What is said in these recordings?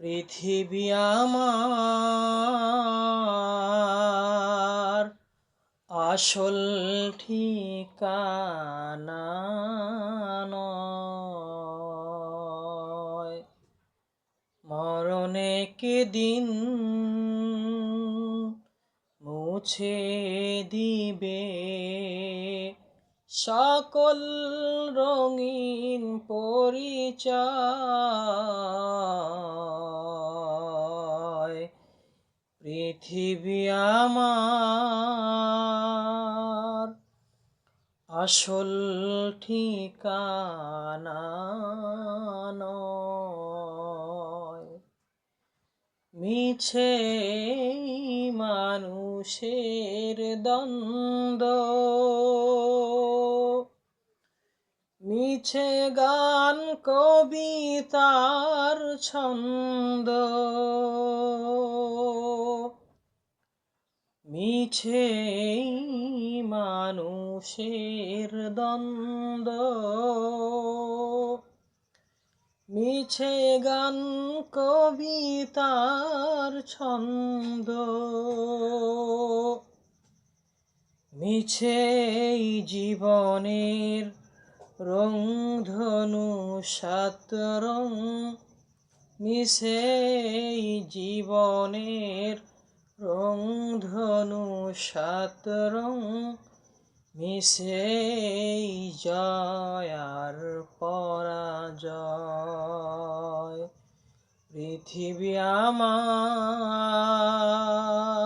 পৃথিবী আমার আসল ঠিকানা মরণে কে দিন মুছে দিবে সকল রঙিন পরিচয় পৃথিবী আমার আসল ঠিকানা মিছে মানুষের দ্বন্দ্ব মিছে গান কবিতার ছন্দ। মিছে মানুষের দ্বন্দ্ব। মিছে গান কবিতার ছন্দ। মিছে জীবনের রংধনু সাত রং মিশে জীবনের রং ধনু সাত রং মিশে জয়ার পরাজয়। পৃথিবী আমার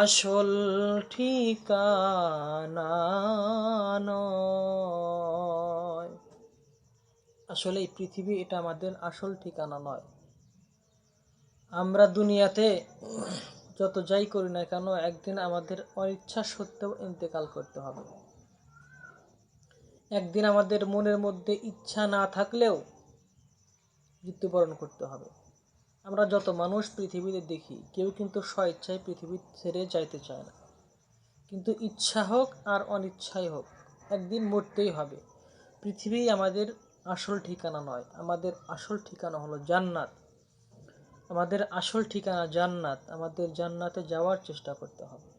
আসল ঠিকানা নয়। আসলে এই পৃথিবী এটা আমাদের আসল ঠিকানা নয়। আমরা দুনিয়াতে যত যাই করি না কেন, একদিন আমাদের অনিচ্ছা সত্ত্বেও ইন্তেকাল করতে হবে। একদিন আমাদের মনের মধ্যে ইচ্ছা না থাকলেও মৃত্যুবরণ করতে হবে। আমরা যত মানুষ পৃথিবীতে দেখি, কেউ কিন্তু স্বেচ্ছায় পৃথিবী ছেড়ে যাইতে চায় না। কিন্তু ইচ্ছা হোক আর অনিচ্ছাই হোক, একদিন মরতেই হবে। পৃথিবী আমাদের আসল ঠিকানা নয়, আমাদের আসল ঠিকানা হলো জান্নাত। আমাদের আসল ঠিকানা জান্নাত, আমাদের জান্নাতে যাওয়ার চেষ্টা করতে হবে।